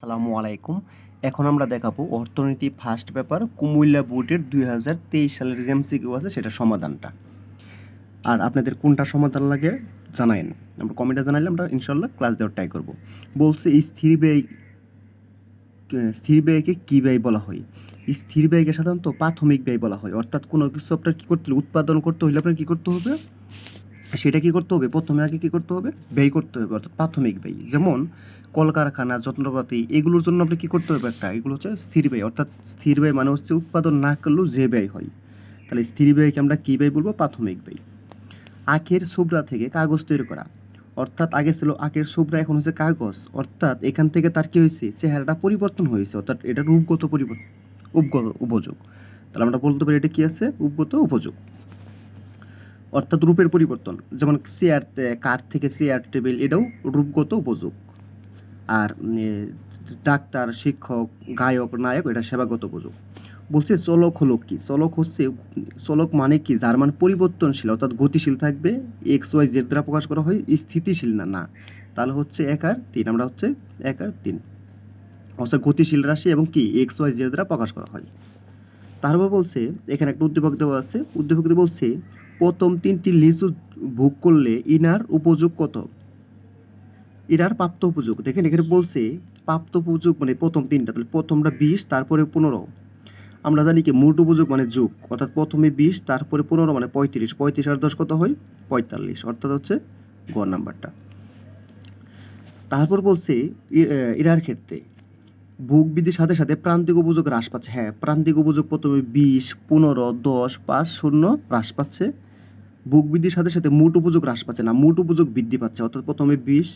আসসালামু আলাইকুম। এখন আমরা দেখাবো অর্থনীতি ফার্স্ট পেপার কুমিল্লা বোর্ডের দুই হাজার তেইশ সালের যে এমসিকিউ আছে সেটা সমাধানটা। আর আপনাদের কোনটা সমাধান লাগে জানাইন। আমরা কমেন্টে জানাইলে আমরা ইনশাল্লাহ ক্লাস দেওয়ার ট্রাই করব। বলছে এই স্থির ব্যয়, স্থির ব্যয়কে কী ব্যয় বলা হয়? স্থির ব্যয়কে সাধারণত প্রাথমিক ব্যয় বলা হয়। অর্থাৎ কোনো কিছু আপনার কী করতে হলে, উৎপাদন করতে হলে আপনার কী করতে হবে? সেটা কি করতে হবে? প্রথমে আগে কি করতে হবে? ব্যয় করতে হবে, অর্থাৎ প্রাথমিক ব্যয়। যেমন কলকারখানা যত্নপাতি এগুলোর জন্য আপনি কি করতে হবে একটা? এগুলো হচ্ছে স্থির ব্যয়, অর্থাৎ স্থির ব্যয় মানে হচ্ছে উৎপাদন না করলেও যে ব্যয় হয়। তাহলে স্থির ব্যয়কে আমরা কী ব্যয় বলব? প্রাথমিক ব্যয়। আখের সুবরা থেকে কাগজ তৈরি করা। অর্থাৎ আগে ছিল আখের সুবরা এখন হচ্ছে কাগজ। অর্থাৎ এখান থেকে তার কী হয়েছে? চেহারাটা পরিবর্তন হয়েছে, অর্থাৎ এটা রূপগত পরিবর্তন উপগত উপযোগ। তাহলে আমরা বলতে পারি এটা কী আছে? উপগত উপযোগ। অর্থাৎ রূপের পরিবর্তন। যেমন চেয়ার কাঠ থেকে চেয়ার টেবিল এটাও রূপগত উপযোগ। আর ডাক্তার, শিক্ষক, গায়ক, নায়ক এটা সেবাগত উপযোগ। বলছে চলক হলো কি? চলক হচ্ছে, চলক মানে কি? যার মান পরিবর্তনশীল, অর্থাৎ গতিশীল থাকবে এক্স ওয়াই জেড দ্বারা প্রকাশ করা হয়, স্থিতিশীল না না। তাহলে হচ্ছে এক আর তিন, আমরা হচ্ছে এক আর তিন। অর্থাৎ গতিশীল রাশি এবং কি? এক্স ওয়াই জেড দ্বারা প্রকাশ করা হয়। তারপর বলছে, এখানে একটা উদ্দীপক দেওয়া আছে, উদ্দীপক বলছে প্রথম তিনটি লিচু ভোগ করলে ইনার উপযোগ কত? ইনার প্রাপ্ত উপযোগ। দেখেন, এখানে বলছে প্রাপ্ত উপযোগ মানে প্রথম তিনটা, তাহলে প্রথমটা বিশ, তারপরে পনেরো। আমরা জানি কি, মোট উপযোগ মানে যুগ, অর্থাৎ প্রথমে বিশ, তারপরে পনেরো মানে পঁয়ত্রিশ। পঁয়ত্রিশ আর দশ কত হয়? পঁয়তাল্লিশ, অর্থাৎ হচ্ছে গ নাম্বারটা। তারপর বলছে ইরার ক্ষেত্রে ভোগ বৃদ্ধির সাথে সাথে প্রান্তিক উপযোগ হ্রাস পাচ্ছে। হ্যাঁ প্রান্তিক উপযোগ প্রথমে বিশ, পনেরো, দশ, পাঁচ, শূন্য, হ্রাস পাচ্ছে। ভোগ বৃদ্ধির সাথে সাথে মোট উপযোগ হ্রাস পাচ্ছে না, মোট উপযোগ বৃদ্ধি পাচ্ছে। অর্থাৎ প্রথমে বিশ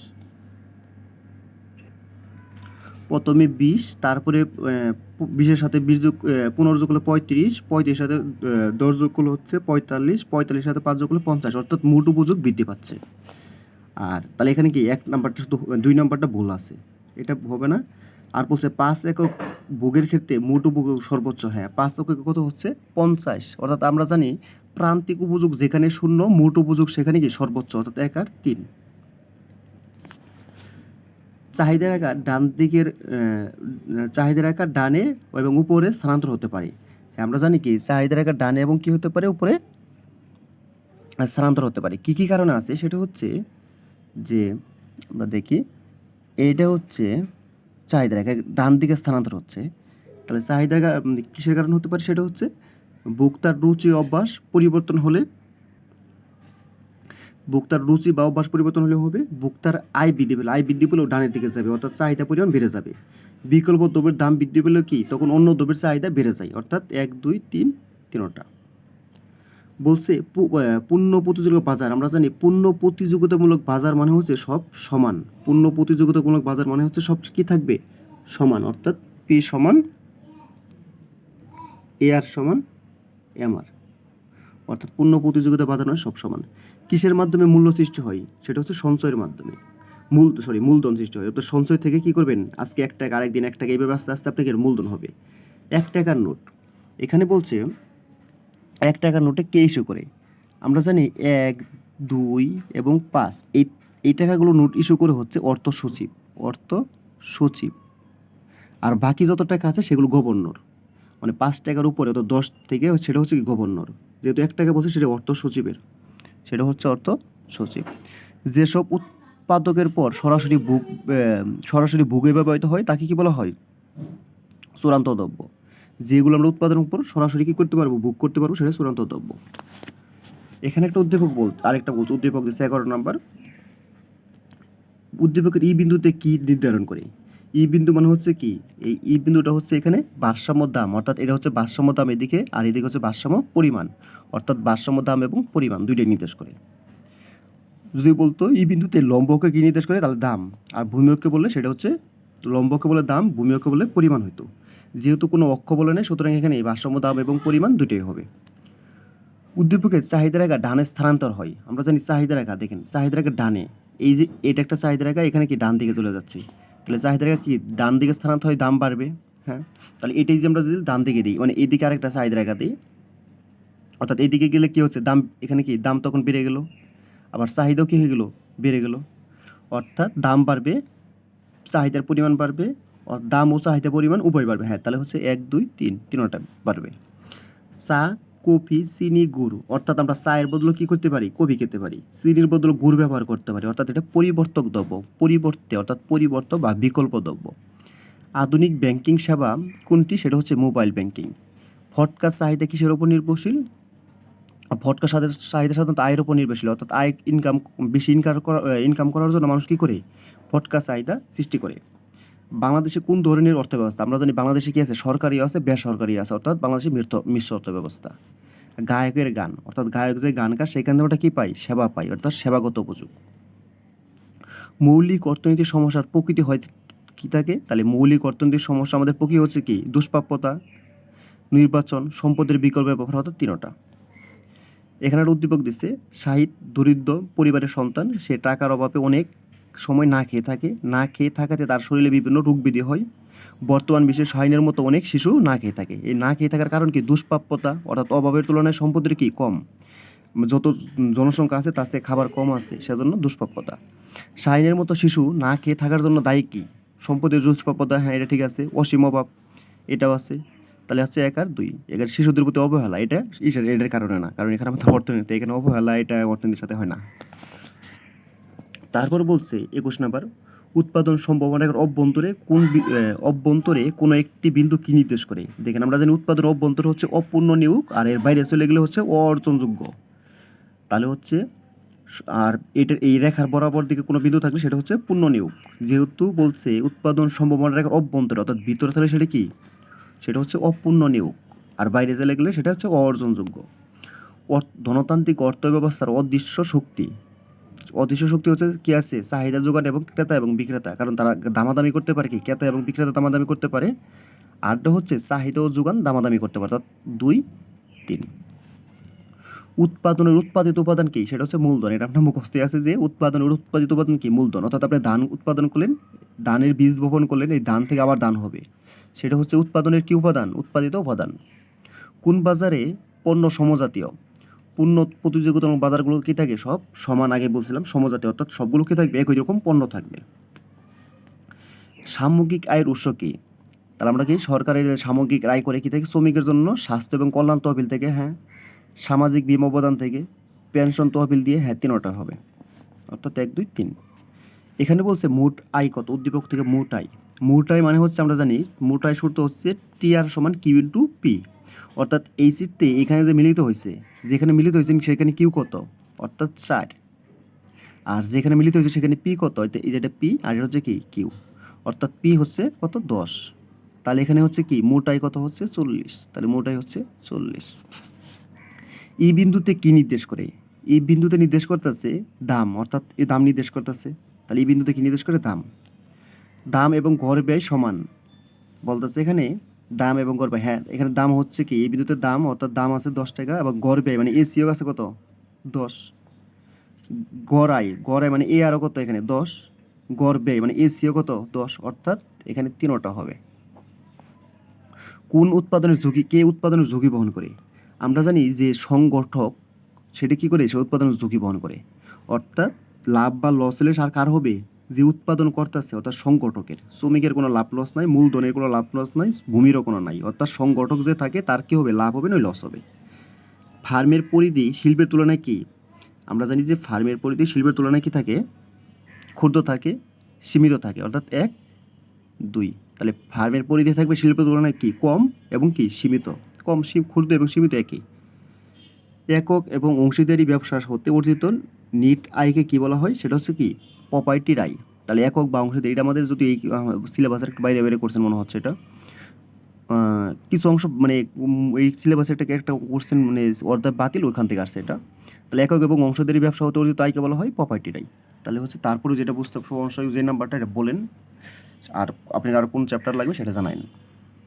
প্রথমে বিশ, তারপরে বিশের সাথে বিশ যোগ পনেরো যোগ হলো পঁয়ত্রিশ পঁয়ত্রিশ সাথে দশ যোগ হলো হচ্ছে পঁয়তাল্লিশ পঁয়তাল্লিশ সাথে পাঁচ যোগ হলো পঞ্চাশ। অর্থাৎ মোট উপযোগ বৃদ্ধি পাচ্ছে। আর তাহলে এখানে কি এক নাম্বারটা দুই নাম্বারটা ভুল আছে। এটা হবে না। আর বলছে পাঁচ একক ভোগের ক্ষেত্রে মোট উপভোগ সর্বোচ্চ হ্যাঁ। পাঁচ একক কত হচ্ছে? পঞ্চাশ। অর্থাৎ আমরা জানি প্রান্তিক উপযোগ যেখানে শূন্য মোট উপযোগ সেখানে কি সর্বোচ্চ? অর্থাৎ এক আর তিন। চাহিদা রেখা ডান দিকের চাহিদা রেখা ডানে এবং উপরে স্থানান্তর হতে পারে। হ্যাঁ, আমরা জানি কি চাহিদা রেখা ডানে এবং কি হতে পারে? উপরে স্থানান্তর হতে পারে। কি কি কারণে আছে? সেটা হচ্ছে যে আমরা দেখি এটা হচ্ছে চাহিদা রেখা ডান দিকে স্থানান্তর হচ্ছে। তাহলে চাহিদা কিসের কারণে হতে পারে? সেটা হচ্ছে ভোক্তার রুচি অভ্যাস পরিবর্তন হলে ভোক্তার রুচি বা অভ্যাস পরিবর্তন হলে হবে ভোক্তার আয় বৃদ্ধি পেলে, আয় বৃদ্ধি পেলেও ডানের দিকে যাবে, অর্থাৎ চাহিদা পরিমাণ বেড়ে যাবে। বিকল্প দ্রব্যের দাম বৃদ্ধি পেলেও কি? তখন অন্য দ্রব্যের চাহিদা বেড়ে যায়, অর্থাৎ এক, দুই, তিন, তিনটা। বলছে পূর্ণ প্রতিযোগিতা বাজার, আমরা জানি পূর্ণ প্রতিযোগিতামূলক বাজার মানে হচ্ছে সব সমান। পূর্ণ প্রতিযোগিতামূলক বাজার মানে হচ্ছে সব কি থাকবে? সমান, অর্থাৎ পি সমান, এ আর সমান এম আর অর্থাৎ পূর্ণ প্রতিযোগিতা বাজার নয় সব সমান। কিসের মাধ্যমে মূল্য সৃষ্টি হয়? সেটা হচ্ছে সঞ্চয়ের মাধ্যমে। মূল সরি মূলধন সৃষ্টি হয়। অর্থাৎ সঞ্চয় থেকে কি করবেন? আজকে এক টাকা, আরেকদিন এক টাকা এইভাবে আস্তে আস্তে আপনাকে মূলধন হবে। এক টাকার নোট। এখানে বলছে, এক টাকার নোটে কে ইস্যু করে? আমরা জানি এক, দুই এবং পাঁচ। এই এই টাকাগুলো নোট ইস্যু করে হচ্ছে অর্থ সচিব। অর্থ সচিব। আর বাকি যত টাকা আছে সেগুলো গভর্নর মানে পাঁচ টাকার উপরে অত দশ থেকে সেটা হচ্ছে কি গভর্নর। যেহেতু এক টাকা বলছে, সেটা অর্থ সচিবের। সেটা হচ্ছে অর্থ সচিব। যেসব উৎপাদকের পর সরাসরি ভোগ সরাসরি ভোগে ব্যবহৃত হয়, তাকে কি বলা হয়? চূড়ান্ত দ্রব্য। যেগুলো আমরা উৎপাদনের উপর সরাসরি কি করতে পারব, ভোগ করতে পারব, সেটা চূড়ান্ত দ্রব্য। এখানে একটা উদ্দীপক বল আরেকটা বলছে, উদ্দীপক দিচ্ছে এগারো নাম্বার উদ্দীপকের ই বিন্দুতে কি নির্ধারণ করে? ই বিন্দু মানে হচ্ছে কি? এই ই বিন্দুটা হচ্ছে এখানে ভারসাম্য দাম। অর্থাৎ এটা হচ্ছে ভারসাম্য দাম এদিকে আর এদিকে হচ্ছে ভারসাম্য পরিমাণ। অর্থাৎ ভারসাম্য দাম এবং পরিমাণ দুইটাই নির্দেশ করে। যদি বলতো ই বিন্দুতে লম্বকে কি নির্দেশ করে? তাহলে দাম। আর ভূমিয়ককে বললে সেটা হচ্ছে লম্বকে বলে দাম, ভূমিয়ককে বলে পরিমাণ হইতো। যেহেতু কোনো অক্ষ বলে নেই, সুতরাং এখানে এই ভারসাম্য দাম এবং পরিমাণ দুটোই হবে। উদ্দীপকের চাহিদা রেখা ডানে স্থানান্তর হয়। আমরা জানি চাহিদা রেখা দেখেন চাহিদা রেখা ডানে। এই যে এটা একটা চাহিদা রেখা এখানে কি ডান দিকে চলে যাচ্ছে? তাহলে চাহিদা কি ডান দিকে স্থানান্তর হয় দাম বাড়বে? হ্যাঁ তাহলে এটাই যে আমরা যদি ডান দিকে দিই মানে এদিকে আরেকটা চাহিদা রেখা দিই, অর্থাৎ এদিকে গেলে কী হচ্ছে? দাম এখানে কি? দাম তখন বেড়ে গেল। আবার চাহিদাও কী হয়ে গেলো? বেড়ে গেল। অর্থাৎ দাম বাড়বে চাহিদার পরিমাণ বাড়বে দাম ও চাহিদা পরিমাণ উভয় বাড়বে। হ্যাঁ তাহলে হচ্ছে এক, দুই, তিন, তিনটা বাড়বে। চা কফি চিনি, গুড়। অর্থাৎ আমরা চায়ের বদলে কি করতে পারি? কফি খেতে পারি। চিনির বদলে গুড় ব্যবহার করতে পারি। অর্থাৎ এটা পরিবর্তক দ্রব্য। পরিবর্তে, অর্থাৎ পরিবর্ত বা বিকল্প দ্রব্য। আধুনিক ব্যাংকিং সেবা কোনটি? সেটা হচ্ছে মোবাইল ব্যাংকিং। ফটকার চাহিদা কিসের ওপর নির্ভরশীল? ফটকা সাথে চাহিদা সাধারণত আয়ের উপর নির্ভরশীল। অর্থাৎ আয় ইনকাম বেশি ইনকাম করা ইনকাম করার জন্য মানুষ কী করে? ফটকা চাহিদা সৃষ্টি করে। বাংলাদেশে কোন ধরনের অর্থ ব্যবস্থা আমরা জানি বাংলাদেশে কি আছে? সরকারি আছে, বেসরকারি আছে, অর্থাৎ বাংলাদেশে মিশ্র মিশ্র অর্থ ব্যবস্থা গায়কের গান, অর্থাৎ গায়ক যে গান গায়, সেখান থেকে ওটা কী পাই? সেবা পাই, অর্থাৎ সেবাগত উপযোগ। মৌলিক অর্থনৈতিক সমস্যার প্রকৃতি হয় কী থাকে? তাহলে মৌলিক অর্থনৈতিক সমস্যা আমাদের প্রকৃতি হচ্ছে কি? দুষ্প্রাপ্যতা, নির্বাচন, সম্পদের বিকল্প ব্যবহার, অর্থাৎ তিনোটা। এখানে একটা উদ্দীপক দিচ্ছে, শাহিদ দরিদ্র পরিবারের সন্তান, সে টাকার অভাবে অনেক সময় না খেয়ে থাকে, না খেয়ে থাকাতে তার শরীরে বিভিন্ন রোগ ব্যাধি হয়। বর্তমান বিশ্বে শাহিনের মতো অনেক শিশু না খেয়ে থাকে। এই না খেয়ে থাকার কারণ কি? দুষ্প্রাপ্যতা, অর্থাৎ অভাবের তুলনায় সম্পদের কি? কম। যত জনসংখ্যা আছে, তার থেকে খাবার কম আছে, সেজন্য দুষ্প্রাপ্যতা। শাহিনের মতো শিশু না খেয়ে থাকার জন্য দায়ী কী? সম্পদের দুষ্প্রাপ্যতা হ্যাঁ এটা ঠিক আছে, অসীম অভাব, এটাও আছে। তাহলে হচ্ছে এক আর দুই। এখানে শিশুদের প্রতি অবহেলা এটা, এটার কারণে না, কারণ এখানে আমাদের অর্থনীতি, এখানে অবহেলা, এটা অর্থনীতির সাথে হয় না। তারপর বলছে একুশ নাম্বার, উৎপাদন সম্ভাবনার অভ্যন্তরে কোন অভ্যন্তরে কোনো একটি বিন্দু কি নির্দেশ করে? দেখেন আমরা জানি উৎপাদন অভ্যন্তর হচ্ছে অপূর্ণ নিয়োগ আর এর বাইরে চলে গেলে হচ্ছে অর্জনযোগ্য। তাহলে হচ্ছে আর এটার এই রেখার বরাবর দিকে কোনো বিন্দু থাকলে সেটা হচ্ছে পূর্ণ নিয়োগ। যেহেতু বলছে উৎপাদন সম্ভাবনা রেখার অভ্যন্তরে, অর্থাৎ ভিতরে থাকলে সেটা কি? সেটা হচ্ছে অপূর্ণ নিয়োগ আর বাইরে চলে গেলে সেটা হচ্ছে অর্জনযোগ্য। অর- ধনতান্ত্রিক অর্থ ব্যবস্থার অদৃশ্য শক্তি অদৃশ্য শক্তি হচ্ছে কি আছে চাহিদা যোগান এবং ক্রেতা এবং বিক্রেতা। কারণ তারা দামাদামি করতে পারে কি? ক্রেতা এবং বিক্রেতা দামাদামি করতে পারে। আরটা হচ্ছে চাহিদা ও যোগান দামাদামি করতে পারে। অর্থাৎ দুই, তিন। উৎপাদনের উৎপাদিত উপাদান কি? সেটা হচ্ছে মূলধন। এটা আপনার মুখস্থে আছে যে উৎপাদনের উৎপাদিত উপাদান কি? মূলধন। অর্থাৎ আপনি ধান উৎপাদন করলেন, ধানের বীজ বপন করলেন, এই ধান থেকে আবার ধান হবে। সেটা হচ্ছে উৎপাদনের কি উপাদান? উৎপাদিত উপাদান। কোন বাজারে পণ্য সমজাতীয়? পূর্ণ প্রতিযোগিতামূলক বাজারগুলো কি থাকে? সব সমান আগে বলছিলাম, সমজাতি অর্থাৎ সবগুলো কি থাকবে? একই রকম পণ্য থাকবে। সামগ্রিক আয়ের উৎস কি? তাহলে আমরা কি সরকারের সামগ্রিক আয় করে কি থাকে? শ্রমিকের জন্য স্বাস্থ্য এবং কল্যাণ তহবিল থেকে হ্যাঁ। সামাজিক বিমা অবদান থেকে, পেনশন তহবিল দিয়ে হ্যাঁ তিনটা হবে। অর্থাৎ এক, দুই, তিন। এখানে বলছে মোট আয় কত? উদ্দীপক থেকে মোট আয়। মোট আয় মানে হচ্ছে আমরা জানি, মোট আয় সূত্র হচ্ছে টি আর সমান কিউ ইন্টু পি। অর্থাৎ এই চিত্তে এখানে যে মিলিত হয়েছে যেখানে মিলিত হয়েছে সেখানে কিউ কত? অর্থাৎ চার আর যেখানে মিলিত হয়েছে সেখানে পি কত? এই যেটা পি, আর এটা হচ্ছে কি? কিউ। অর্থাৎ পি হচ্ছে কত? দশ। তাহলে এখানে হচ্ছে কি? মোটাই কত হচ্ছে? চল্লিশ। তাহলে মোটাই হচ্ছে চল্লিশ। এই বিন্দুতে কি নির্দেশ করে? এই বিন্দুতে নির্দেশ করতেছে দাম, অর্থাৎ এই দাম নির্দেশ করতেছে। তাহলে এই বিন্দুতে কি নির্দেশ করে? দাম। দাম এবং ঘর ব্যয় সমান। বলতেছে এখানে দাম এবং গড় ব্যয় হ্যাঁ এখানে দাম হচ্ছে কি, এই বিদ্যুতের দাম, অর্থাৎ দাম আছে দশ টাকা এবং গড় ব্যয় মানে এসিও আছে কত? দশ। গড় আয় গড় আয় মানে এ আরও কত এখানে? দশ। গড় ব্যয় মানে এসিও কত? দশ। অর্থাৎ এখানে তিনোটা হবে। কোন উৎপাদনের ঝুঁকি, কে উৎপাদনের ঝুঁকি বহন করে? আমরা জানি যে সংগঠক, সেটা কি করে? সে উৎপাদনের ঝুঁকি বহন করে। অর্থাৎ লাভ বা লস হলে আর কার হবে? যে উৎপাদন করতেছে, অর্থাৎ সংগঠকের, শ্রমিকের কোনো লাভ লস নাই, মূলধনের কোনো লাভ লস নাই, ভূমিরও কোনো নাই, অর্থাৎ সংগঠক যে থাকে, তার কী হবে? লাভ হবে নয় লস হবে। ফার্মের পরিধি শিল্পের তুলনায় কি? আমরা জানি যে ফার্মের পরিধি শিল্পের তুলনায় কি থাকে? ক্ষুদ্র থাকে, সীমিত থাকে, অর্থাৎ এক, দুই। তাহলে ফার্মের পরিধি থাকবে শিল্পের তুলনায় কি? কম এবং কি? সীমিত। কম ক্ষুদ্র এবং সীমিত একই। একক এবং অংশীদারি ব্যবসা হতে অর্জিত নিট আয়কে কি বলা হয়? সেটা হচ্ছে কি? প্রপার্টির আয় তাহলে একক বা অংশীদারি এটা আমাদের যদি এই সিলেবাসের একটু বাইরে বাইরে করছেন মনে হচ্ছে এটা। কিছু অংশ মানে এই সিলেবাসে একটা একটা কোশ্চেন মানে অর্ধেক বাতিল ওইখান থেকে আসছে এটা। তাহলে একক এবং অংশীদারি ব্যবসা হতে অর্জিত আয়কে বলা হয় প্রপার্টির আয় তাহলে হচ্ছে তারপরে যেটা বুঝতে সমস্যা যে নাম্বারটা এটা বলেন। আর আপনার আর কোন চ্যাপ্টার লাগবে সেটা জানাইন।